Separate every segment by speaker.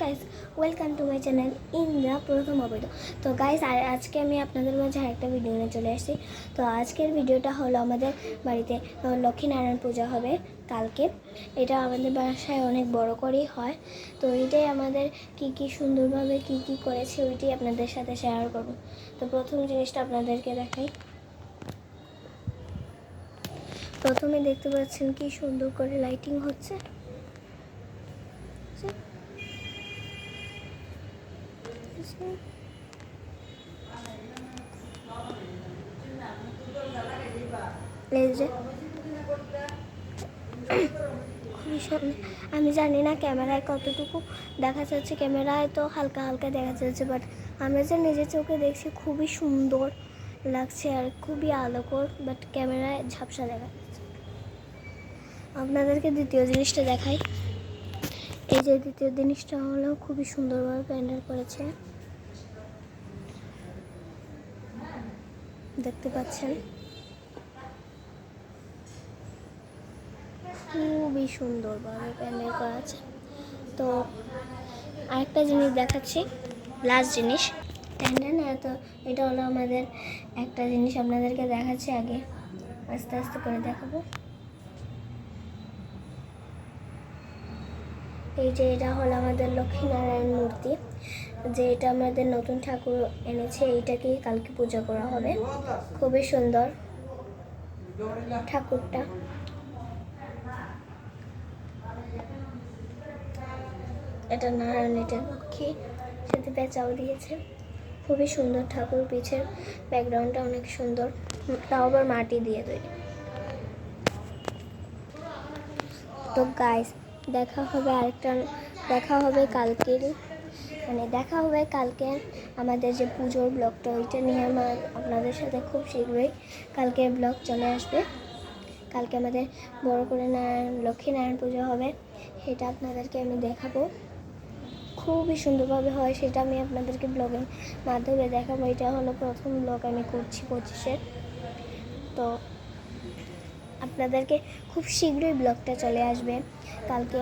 Speaker 1: Guys welcome to my channel Indra প্রথম অবৈধ তো গাইস আজকে আমি আপনাদের মাঝে আরেকটা ভিডিও নিয়ে চলে আসছি। তো আজকের ভিডিওটা হলো আমাদের বাড়িতে লক্ষ্মীনারায়ণ পূজা হবে কালকে। এটা আমাদের বাসায় অনেক বড় করেই হয়। তো এটাই আমাদের কি কি সুন্দরভাবে কি কি করেছে ওইটাই আপনাদের সাথে শেয়ার করব। তো প্রথম জিনিসটা আপনাদেরকে দেখাই। প্রথমে দেখতে পাচ্ছেন কি সুন্দর করে লাইটিং হচ্ছে। খুবই। আমি জানি না ক্যামেরায় কতটুকু দেখা যাচ্ছে। ক্যামেরায় তো হালকা হালকা দেখা যাচ্ছে বাট আমরা যে নিজের চোখে দেখছি খুবই সুন্দর লাগছে আর খুবই আলোকর বাট ক্যামেরায় ঝাপসা দেখা যাচ্ছে। আপনাদেরকে দ্বিতীয় জিনিসটা দেখাই। এই যে দ্বিতীয় জিনিসটা হলো খুবই সুন্দরভাবে প্যান্ডেল করেছে। দেখতে পাচ্ছেন? খুবই সুন্দরভাবে প্যান্ডেল করা আছে তো আরেকটা জিনিস দেখাচ্ছি, লাস্ট জিনিস। প্যান্ডেল না তো এটা হলো আমাদের একটা জিনিস আপনাদেরকে দেখাচ্ছি আগে। আস্তে আস্তে করে দেখাবো। এই যে এটা হলো আমাদের লক্ষ্মীনারায়ণ মূর্তি। যে এটা আমাদের নতুন ঠাকুর এনেছে, এইটাকেই কালকে পূজা করা হবে। খুবই সুন্দর ঠাকুরটা। এটা নারায়ণ এটা লক্ষ্মী সাথে পেঁচাও দিয়েছে। খুবই সুন্দর ঠাকুর, পিছের ব্যাকগ্রাউন্ডটা অনেক সুন্দর। তাও আবার মাটি দিয়ে তৈরি। তো গাইস দেখা হবে আরেকটা, দেখা হবে কালকের মানে দেখা হবে কালকে আমাদের যে পুজোর ব্লগটা, ওইটা নিয়ে আমার আপনাদের সাথে খুব শীঘ্রই কালকে ব্লগ চলে আসবে। কালকে আমাদের বড় করে নারায়ণ লক্ষ্মীনারায়ণ পুজো হবে, সেটা আপনাদেরকে আমি দেখাবো। খুবই সুন্দরভাবে হয়, সেটা আমি আপনাদেরকে ব্লগের মাধ্যমে দেখাবো। এটা হলো প্রথম ব্লগ আমি করছি পঁচিশের তো আপনাদেরকে খুব শীঘ্রই ব্লগটা চলে আসবে। কালকে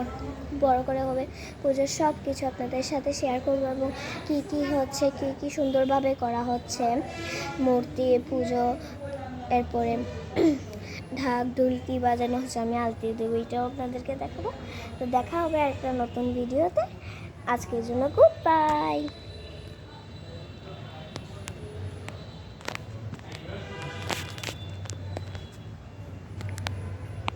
Speaker 1: বড় করে হবে। পুজোর সব কিছু আপনাদের সাথে শেয়ার করব এবং কী কী হচ্ছে, কী কী সুন্দরভাবে করা হচ্ছে। মূর্তি, পুজো, এরপরে ঢাক ঢুলকি বাজানো হচ্ছে, আমি আলতি দেবো, এটাও আপনাদেরকে দেখাবো। তো দেখা হবে একটা নতুন ভিডিওতে আজকের জন্য গুড বাই